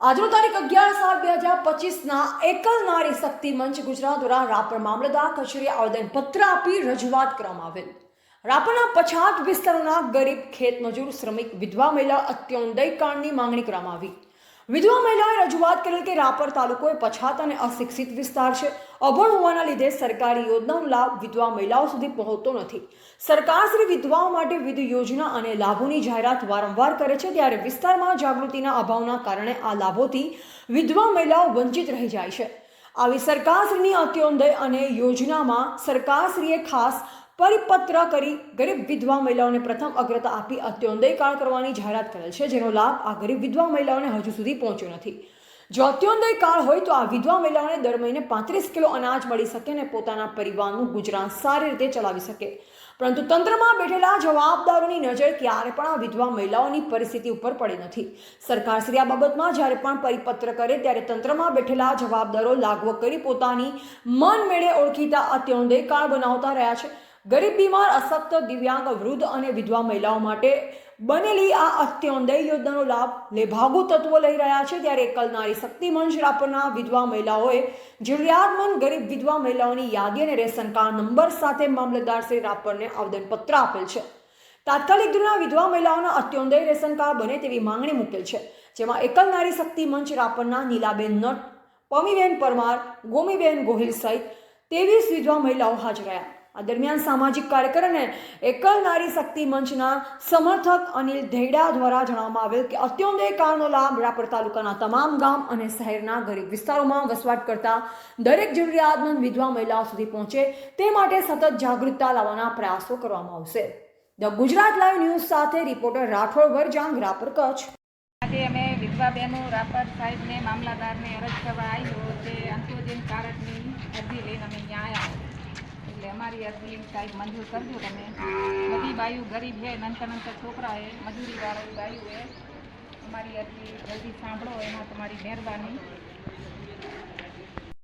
આજનો તારીખ અગિયાર સાત બે હજાર પચીસના એકલ નારી શક્તિ મંચ ગુજરાત દ્વારા રાપર મામલતદાર કચેરીએ આવેદનપત્ર આપી રજૂઆત કરવામાં આવેલ. રાપરના પછાત વિસ્તારોના ગરીબ ખેતમજૂર, શ્રમિક, વિધવા મહિલા અત્યોદય કાંડની માંગણી કરવામાં આવી. વિધવા મહિલાએ રજૂઆત કરેલ કે રાપર તાલુકો એ પછાત અને અશિક્ષિત વિસ્તાર છે. અભણ હોવાના લીધે સરકારી યોજનાનો લાભ વિધવા મહિલાઓ સુધી પહોંચતો નથી. સરકાર શ્રી વિધવાઓ માટે વિધ યોજના અને લાભોની જાહેરાત વારંવાર કરે છે ત્યારે વિસ્તારમાં જાગૃતિના અભાવના કારણે આ લાભોથી વિધવા મહિલાઓ વંચિત રહી જાય છે. આવી સરકારશ્રીની અત્યોદય અને યોજનામાં સરકારશ્રીએ ખાસ પરિપત્ર કરી ગરીબ વિધવા મહિલાઓને પ્રથમ અગ્રતા આપી અત્યોદય કાર્ડ કરવાની જાહેરાત કરેલ છે, જેનો લાભ આ ગરીબ વિધવા મહિલાઓને હજુ સુધી પહોંચ્યો નથી. જો અત્યોદય કાર્ડ હોય તો આ વિધવા મહિલાઓને દર મહિને પાંત્રીસ કિલો અનાજ મળી શકે અને પોતાના પરિવારનું ગુજરાન સારી રીતે ચલાવી શકે. પરંતુ તંત્રમાં બેઠેલા જવાબદારોની નજર ક્યારે પણ આ વિધવા મહિલાઓની પરિસ્થિતિ ઉપર પડી નથી. સરકારશ્રી આ બાબતમાં જ્યારે પણ પરિપત્ર કરે ત્યારે તંત્રમાં બેઠેલા જવાબદારો લાગવો કરી પોતાની મન મેળે ઓળખીતા અત્યોદય કાર્ડ બનાવતા રહ્યા છે. ગરીબ બીમાર અશક્ત દિવ્યાંગ વૃદ્ધ અને વિધવા મહિલાઓ માટે બનેલી આ અત્યોદય યોજનાનો લાભ લેભાગુ તત્વો લઈ રહ્યા છે. ત્યારે એકલ નારી શક્તિ મંચ રાપરના વિધવા મહિલાઓએ જરૂરિયાતમંદ ગરીબ વિધવા મહિલાઓની યાદી અને રેશન કાર્ડ નંબર સાથે મામલતદાર શ્રી રાપરને આવેદનપત્ર આપેલ છે. તાત્કાલિક ધોરણે વિધવા મહિલાઓના અત્યોદય રેશન કાર્ડ બને તેવી માંગણી મૂકેલ છે. જેમાં એકલ નારી શક્તિ મંચ રાપરના નીલાબેન નટ, પમીબેન પરમાર, ગોમીબેન ગોહિલ સહિત તેવીસ વિધવા મહિલાઓ હાજર રહ્યા. આ દરમિયાન સામાજિક કાર્યકર અને એકલ નારી શક્તિ મંચના સમર્થક અનિલ ધૈડા દ્વારા જણાવવામાં આવેલ કે અત્યોદય કાળનો લાભ રાપર તાલુકાના તમામ ગામ અને શહેરના ગરીબ વિસ્તારોમાં વસવાટ કરતા દરેક જરૂરિયાતમંદ વિધવા મહિલાઓ સુધી પહોંચે તે માટે સતત જાગૃતતા લાવવાના પ્રયાસો કરવામાં આવશે. ધ ગુજરાત લાઈવ ન્યૂઝ સાથે રિપોર્ટર રાઠોડ વરજાંગ રાપર કચ્છ. આજે અમે વિધવા બહેનો રાપર સાહેબને મામલાદારને અરજ કરવા આવ્યો તે અંત્યોદય કાર્ડની અરજી લઈને અમે અહીંયા આવ્યા અમારી અરજી સાહેબ મંજૂર કરજો તમે. બધી બાયું ગરીબ છે નંતર નંતર છોકરા હે મજૂરી વાળા બાયું હે અમારી અરજી જલ્દી સાંભળો, એમાં તમારી મહેરબાની.